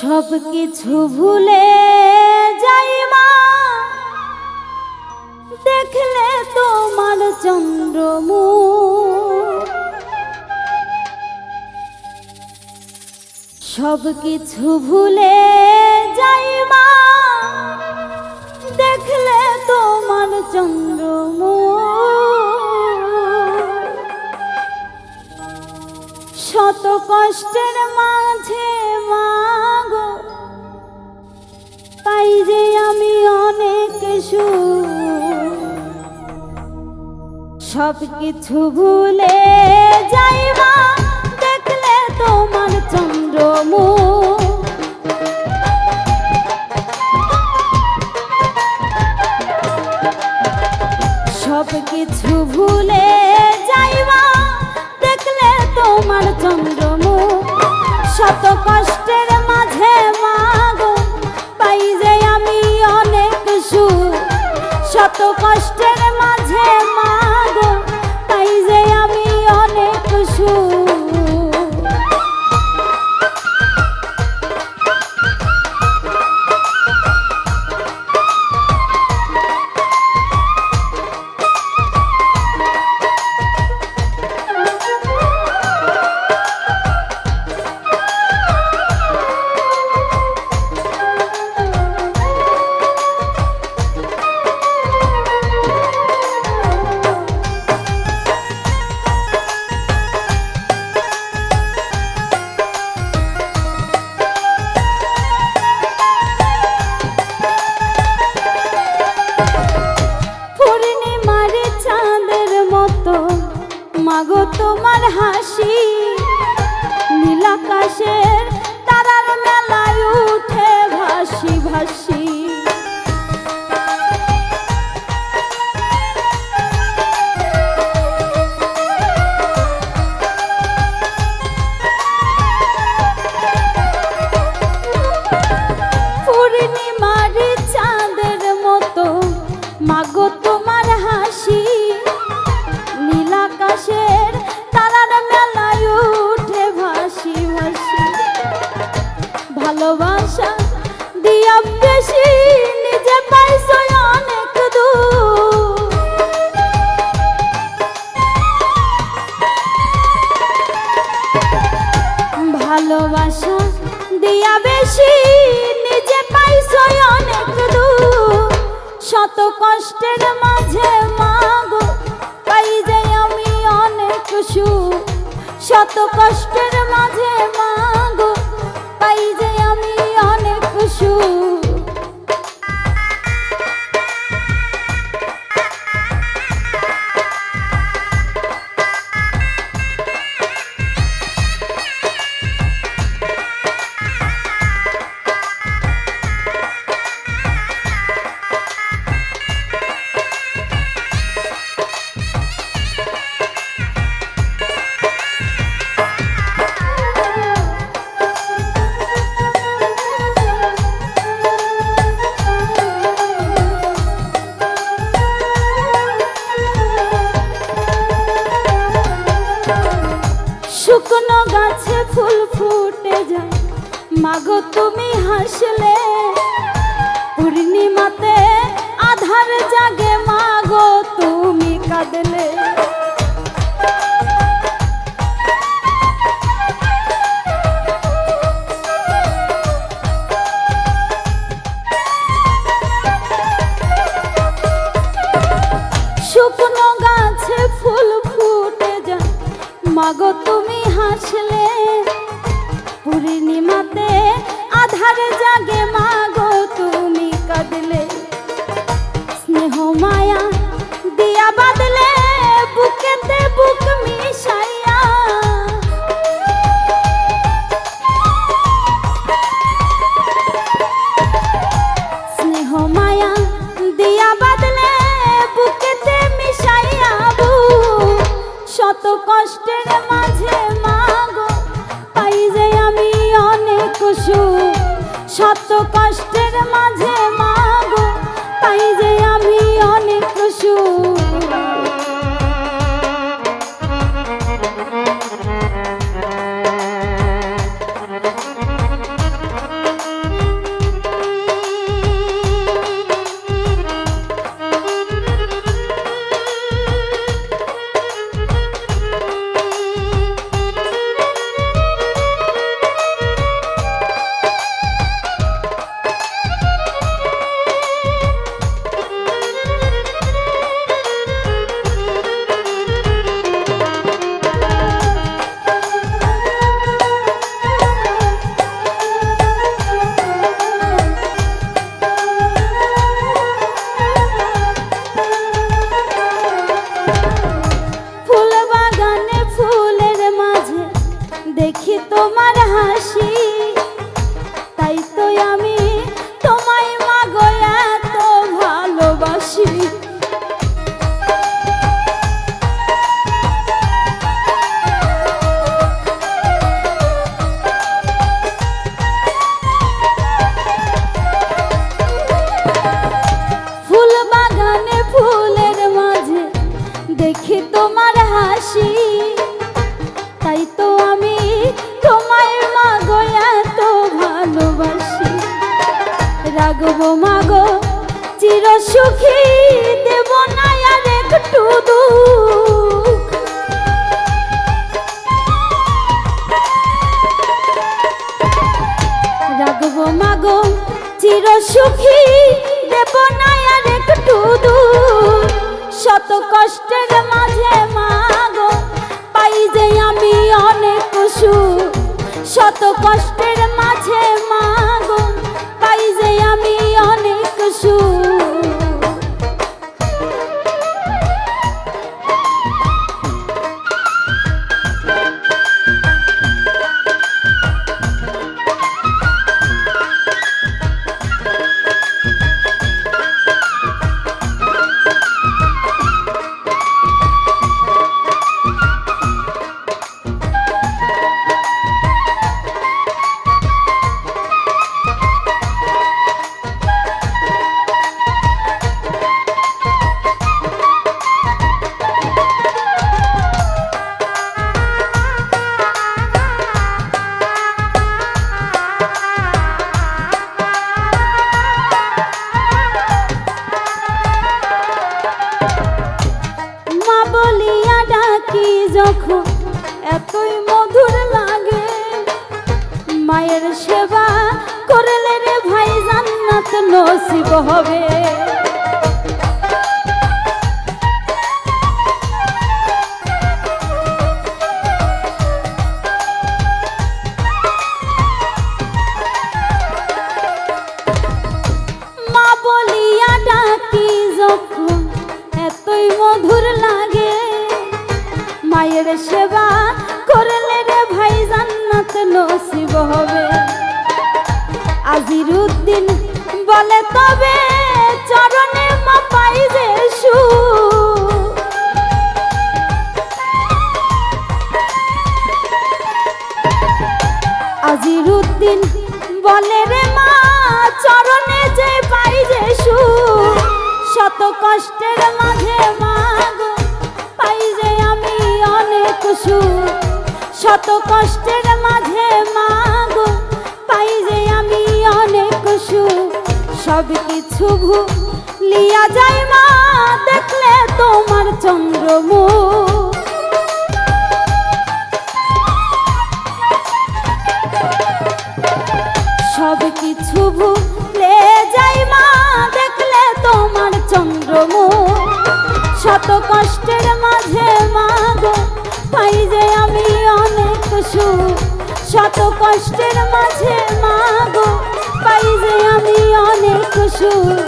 সব কিছু ভুলে যাই মা। দেখলে তোমার চন্দ্রমুখ। সব কিছু ভুলে যাই মা। দেখলে তোমার চন্দ্রমুখ। শত কষ্টের মাঝে পাই যে আমি অনেক সব কিছু ভুলে যাইবা, দেখলে তোমার চন্দ্রমুখ। সব কিছু ভুলে যাইবা, দেখলে তোমার চন্দ্রমুখ। শত কষ্টের মাঝে শত কষ্টের মাঝে ভালোবাসা দিয়া বেশি নিজে পাইছ অনেক দূর। শত কষ্টের মাঝে মাগো, পাই যাই আমি অনেক সুখ। শত কষ্টের মাঝে মাগো, পাই যাই আমি অনেক সুখ। ফুল ফুটে যায়। মাগো তুমি হাসলে পূর্ণিমাতে আধার জাগে মাগো তুমি কাঁদলে। তোমার হাসি তাই তো আমি সুখী দেব না আর একটু দুঃখ। রাগবো মাগো চির সুখী দেব না আর একটু শত কষ্টের মাঝে মাগো পাই যে আমি অনেক সুখ। শত কষ্টের মাঝে মাগো পাই যে আমি অনেক সুখ। নসিব হবে। মায়ের সেবা করলে রে ভাই জান্নাত নসিব হবে। আজির উদ্দিন বলে, তবে চরণে মা পাই যে সুখ। আজির উদ্দিন বলে, রে মা, চরণে যে পাই যে সুখ। শত কষ্টের মাঝে মাগো পাই যে আমি অনেক সুখ শত কষ্টের মাঝে মাগো সব কিছু লিয়া যায় মা, দেখলে তোমার চন্দ্রমুখ। সব কিছু ভুলে যাই মা, দেখলে তোমার চন্দ্রমুখ। শত কষ্টের মাঝে মাগো পাই যে আমি অনেক সুখ। শত কষ্টের মাঝে যে আমি সুখ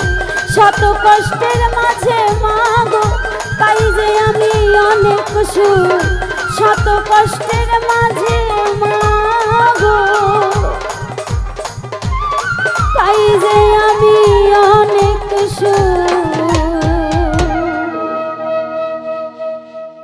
শত কষ্টের মাঝে মাগো যে আমি অনেক সুর। শত কষ্টের মাঝে